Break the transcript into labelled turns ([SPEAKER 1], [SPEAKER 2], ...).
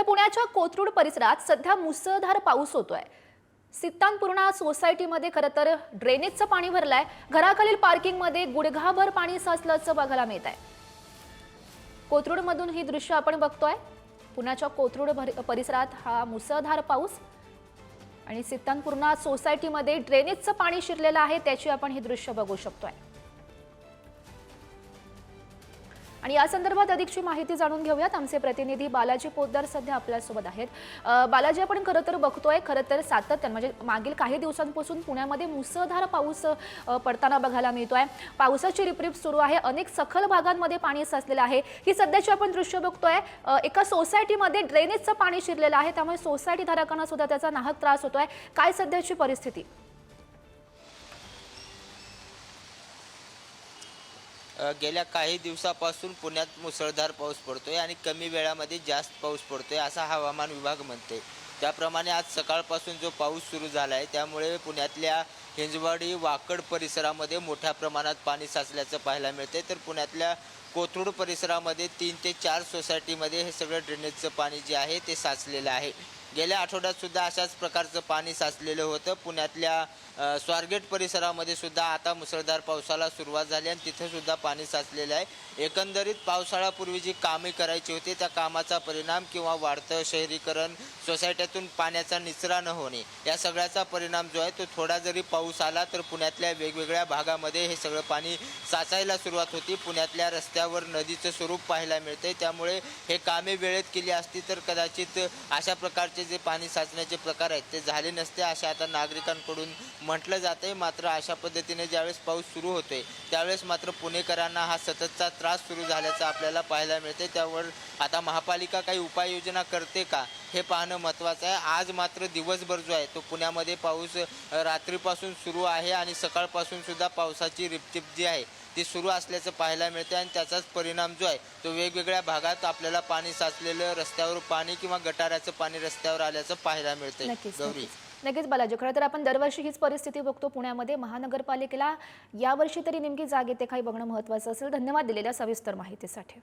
[SPEAKER 1] तर पुण्याच्या कोथरूड परिसरात सध्या मुसळधार पाऊस होतोय. सित्तानपूर्णा सोसायटीमध्ये खरं तर ड्रेनेजचं पाणी भरलंय. घराखालील पार्किंगमध्ये गुडघाभर पाणी साचल्याचं बघायला मिळत आहे कोथरूडमधून ही दृश्य आपण बघतोय. पुण्याच्या कोथरूड भर- परिसरात हा मुसळधार पाऊस आणि सित्तानपूर्णा सोसायटीमध्ये ड्रेनेजचं पाणी शिरलेलं आहे त्याची आपण ही दृश्य बघू शकतोय. आणि या संदर्भात अधिकची माहिती जाणून घेऊयात. आमचे प्रतिनिधी बालाजी पोद्दार सध्या आपल्यासोबत आहेत. बालाजी आपण खरं तर बघतोय खरं तर सातत्यानं म्हणजे मागील काही दिवसांपासून पुण्यामध्ये मुसळधार पाऊस पडताना बघायला मिळतोय. पावसाची रिपरिप सुरू आहे. अनेक सखल भागांमध्ये पाणी साचलेलं आहे. ही सध्याची आपण दृश्य बघतोय. एका सोसायटीमध्ये ड्रेनेजचं पाणी शिरलेलं आहे. त्यामुळे सोसायटी धारकांना सुद्धा त्याचा नाहक त्रास होतोय. काय सध्याची परिस्थिती?
[SPEAKER 2] गेल्या काही दिवसापासून पुण्यात मुसळधार पाऊस पडतोय आणि कमी वेळामध्ये जास्त पाऊस पडतोय असा हवामान विभाग म्हणते. त्याप्रमाणे आज सकाळपासून जो पाऊस सुरू झाला आहे त्यामुळे पुण्यातल्या हिंजवाडी वाकड परिसरामध्ये मोठ्या प्रमाणात पाणी साचल्याचं पाहायला मिळते तर पुण्यातल्या कोथरूड परिसरामध्ये तीन ते चार सोसायटीमध्ये हे सगळं ड्रेनेजचं पाणी जे आहे ते साचलेलं आहे. गेल्या आठवड्यात सुद्धा अशाच प्रकारचं पाणी साचलेलं होतं. पुण्यातल्या स्वारगेट परिसरामध्ये सुद्धा आता मुसळधार पावसाला सुरुवात झाली आणि तिथे सुद्धा पाणी साचलेलं आहे. एकंदरीत पावसाळ्यापूर्वी जी कामे करायची होती त्या कामाचा परिणाम किंवा वाढतं शहरीकरण सोसायट्यातून पाण्याचा निचरा न होणे या सगळ्याचा परिणाम जो आहे तो थोडा जरी पाऊस आला तर पुण्यातल्या वेगवेगळ्या भागामध्ये हे सगळं पाणी साचायला सुरुवात होती. पुण्यातल्या रस्त्यावर नदीचं स्वरूप पाहायला मिळते त्यामुळे हे कामे वेळेत केली असती तर कदाचित अशा प्रकारचे जे पाणी साचण्याचे प्रकार आहेत ते झाले नसते असे आता नागरिकांकडून म्हटलं जाते मात्र अशा पद्धतीने ज्यावेळेस पाऊस सुरू होतोय त्यावेळेस मात्र पुणेकरांना हा सततचा त्रास सुरू झाल्याचा आपल्याला पाहायला मिळते त्यावर आता महापालिका काही उपाययोजना करते का? हे पाहणं महत्त्वाचं आहे. आज मात्र दिवसभर जो आहे तो पुण्यामध्ये पाऊस रात्रीपासून सुरू आहे आणि सकाळपासून सुद्धा पावसाची रिपटिप जी आहे ती सुरू असल्याचं पाहायला मिळते आणि त्याचाच परिणाम जो आहे तो वेगवेगळ्या भागात आपल्याला पाणी साचलेलं रस्त्यावर पाणी किंवा गटाराचं पाणी रस्त्यावर आल्याचं पाहायला मिळतंय.
[SPEAKER 1] नक्कीच
[SPEAKER 2] गौरी.
[SPEAKER 1] नक्कीच. नक्कीच बालाजी खरं तर आपण दरवर्षी हीच परिस्थिती बघतो पुण्यामध्ये. महानगरपालिकेला यावर्षी तरी नेमकी जाग येते काही बघणं महत्त्वाचं असेल. धन्यवाद दिलेल्या सविस्तर माहितीसाठी.